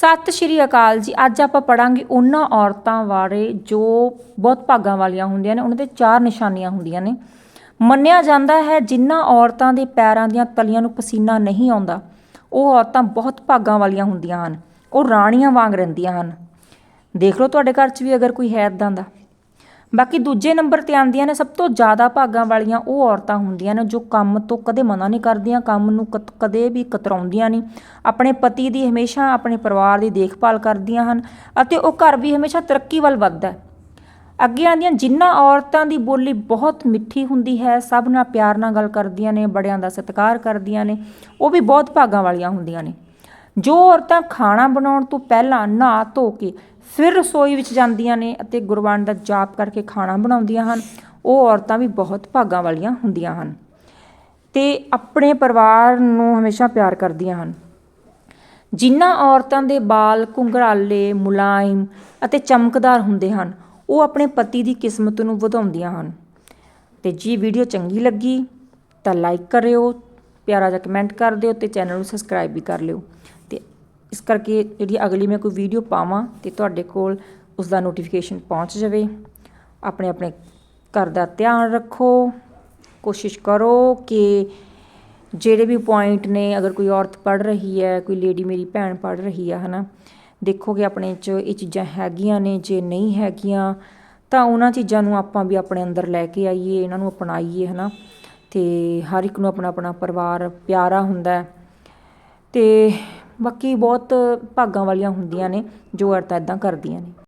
ਸਤਿ ਸ਼੍ਰੀ ਅਕਾਲ ਜੀ। ਅੱਜ ਆਪਾਂ ਪੜਾਂਗੇ ਉਹਨਾਂ ਔਰਤਾਂ ਬਾਰੇ ਜੋ ਬਹੁਤ ਭਾਗਾਂ ਵਾਲੀਆਂ ਹੁੰਦੀਆਂ ਨੇ, ਉਹਨਾਂ ਦੇ ਚਾਰ ਨਿਸ਼ਾਨੀਆਂ ਹੁੰਦੀਆਂ ਨੇ। ਮੰਨਿਆ ਜਾਂਦਾ ਹੈ ਜਿਨ੍ਹਾਂ ਔਰਤਾਂ ਦੇ ਪੈਰਾਂ ਦੀਆਂ ਤਲੀਆਂ ਨੂੰ ਪਸੀਨਾ ਨਹੀਂ ਆਉਂਦਾ, ਉਹ ਔਰਤਾਂ ਬਹੁਤ ਭਾਗਾਂ ਵਾਲੀਆਂ ਹੁੰਦੀਆਂ ਹਨ। ਉਹ ਰਾਣੀਆਂ ਵਾਂਗ ਰਹਿੰਦੀਆਂ ਹਨ। ਦੇਖ ਲਓ ਤੁਹਾਡੇ ਘਰ 'ਚ ਵੀ ਅਗਰ ਕੋਈ ਹੈ ਇਦਾਂ ਦਾ। ਬਾਕੀ ਦੂਜੇ ਨੰਬਰ ਤੇ ਆਉਂਦੀਆਂ ਨੇ, ਸਭ ਤੋਂ ਜ਼ਿਆਦਾ ਭਾਗਾਂ ਵਾਲੀਆਂ ਉਹ ਔਰਤਾਂ ਹੁੰਦੀਆਂ ਨੇ ਜੋ ਕੰਮ ਤੋਂ ਕਦੇ ਮਨਾ ਨਹੀਂ ਕਰਦੀਆਂ, ਕੰਮ ਨੂੰ ਕਤ- ਕਦੇ ਵੀ ਕਤਰਾਉਂਦੀਆਂ ਨਹੀਂ। ਆਪਣੇ ਪਤੀ ਦੀ ਹਮੇਸ਼ਾ ਆਪਣੇ ਪਰਿਵਾਰ ਦੀ ਦੇਖਭਾਲ ਕਰਦੀਆਂ ਹਨ ਅਤੇ ਉਹ ਘਰ ਵੀ ਹਮੇਸ਼ਾ ਤਰੱਕੀ ਵੱਲ ਵੱਧਦਾ ਹੈ। ਅੱਗੇ ਆਉਂਦੀਆਂ ਜਿਨ੍ਹਾਂ ਔਰਤਾਂ ਦੀ ਬੋਲੀ ਬਹੁਤ ਮਿੱਠੀ ਹੁੰਦੀ ਹੈ, ਸਭ ਨਾਲ ਪਿਆਰ ਨਾਲ ਗੱਲ ਕਰਦੀਆਂ ਨੇ, ਬੜਿਆਂ ਦਾ ਸਤਿਕਾਰ ਕਰਦੀਆਂ ਨੇ, ਉਹ ਵੀ ਬਹੁਤ ਭਾਗਾਂ ਵਾਲੀਆਂ ਹੁੰਦੀਆਂ ਨੇ। ਜੋ ਔਰਤਾਂ ਖਾਣਾ ਬਣਾਉਣ ਤੋਂ ਪਹਿਲਾਂ ਨਹਾ ਧੋ ਕੇ ਫਿਰ ਰਸੋਈ ਵਿੱਚ ਜਾਂਦੀਆਂ ਨੇ ਅਤੇ ਗੁਰਬਾਣੀ ਦਾ ਜਾਪ ਕਰਕੇ ਖਾਣਾ ਬਣਾਉਂਦੀਆਂ ਹਨ, ਉਹ ਔਰਤਾਂ ਵੀ ਬਹੁਤ ਭਾਗਾਂ ਵਾਲੀਆਂ ਹੁੰਦੀਆਂ ਹਨ ਤੇ ਆਪਣੇ ਪਰਿਵਾਰ ਨੂੰ ਹਮੇਸ਼ਾ ਪਿਆਰ ਕਰਦੀਆਂ ਹਨ। ਜਿਨ੍ਹਾਂ ਔਰਤਾਂ ਦੇ ਬਾਲ ਘੁੰਘਰਾਲੇ, ਮੁਲਾਇਮ ਅਤੇ ਚਮਕਦਾਰ ਹੁੰਦੇ ਹਨ, ਉਹ ਆਪਣੇ ਪਤੀ ਦੀ ਕਿਸਮਤ ਨੂੰ ਵਧਾਉਂਦੀਆਂ ਹਨ। ਤੇ ਜੀ ਵੀਡੀਓ ਚੰਗੀ ਲੱਗੀ ਤਾਂ ਲਾਈਕ ਕਰਿਓ, ਪਿਆਰਾ ਜਿਹਾ ਕਮੈਂਟ ਕਰ ਦਿਓ ਤੇ ਚੈਨਲ ਨੂੰ ਸਬਸਕ੍ਰਾਈਬ ਵੀ ਕਰ ਲਿਓ। ਇਸ ਕਰਕੇ ਜਿਹੜੀ ਅਗਲੀ ਮੈਂ ਕੋਈ ਵੀਡੀਓ ਪਾਵਾਂ ਤੇ ਤੁਹਾਡੇ ਕੋਲ ਉਸ ਦਾ ਨੋਟੀਫਿਕੇਸ਼ਨ ਪਹੁੰਚ ਜਾਵੇ। ਆਪਣੇ ਆਪਣੇ ਘਰ ਦਾ ਧਿਆਨ ਰੱਖੋ। ਕੋਸ਼ਿਸ਼ ਕਰੋ ਕਿ ਜਿਹੜੇ ਵੀ ਪੁਆਇੰਟ ਨੇ, ਅਗਰ ਕੋਈ ਔਰਤ ਪੜ ਰਹੀ ਹੈ, ਕੋਈ ਲੇਡੀ ਮੇਰੀ ਭੈਣ ਪੜ ਰਹੀ ਹੈ ਹਨਾ, ਦੇਖੋ ਕਿ ਆਪਣੇ 'ਚ ਇਹ ਚੀਜ਼ਾਂ ਹੈਗੀਆਂ ਨੇ, ਜੇ ਨਹੀਂ ਹੈਗੀਆਂ, ਤਾਂ ਉਹਨਾਂ ਚੀਜ਼ਾਂ ਨੂੰ ਆਪਾਂ ਵੀ ਆਪਣੇ ਅੰਦਰ ਲੈ ਕੇ ਆਈਏ, ਇਹਨਾਂ ਨੂੰ ਅਪਣਾਈਏ, ਹਨਾ। ਤੇ ਹਰ ਇੱਕ ਨੂੰ ਆਪਣਾ ਆਪਣਾ ਪਰਿਵਾਰ ਪਿਆਰਾ ਹੁੰਦਾ ਹੈ। ਤੇ ਬਾਕੀ ਬਹੁਤ ਭਾਗਾਂ ਵਾਲੀਆਂ ਹੁੰਦੀਆਂ ਨੇ ਜੋ ਔਰਤਾਂ ਇੱਦਾਂ ਕਰਦੀਆਂ ਨੇ।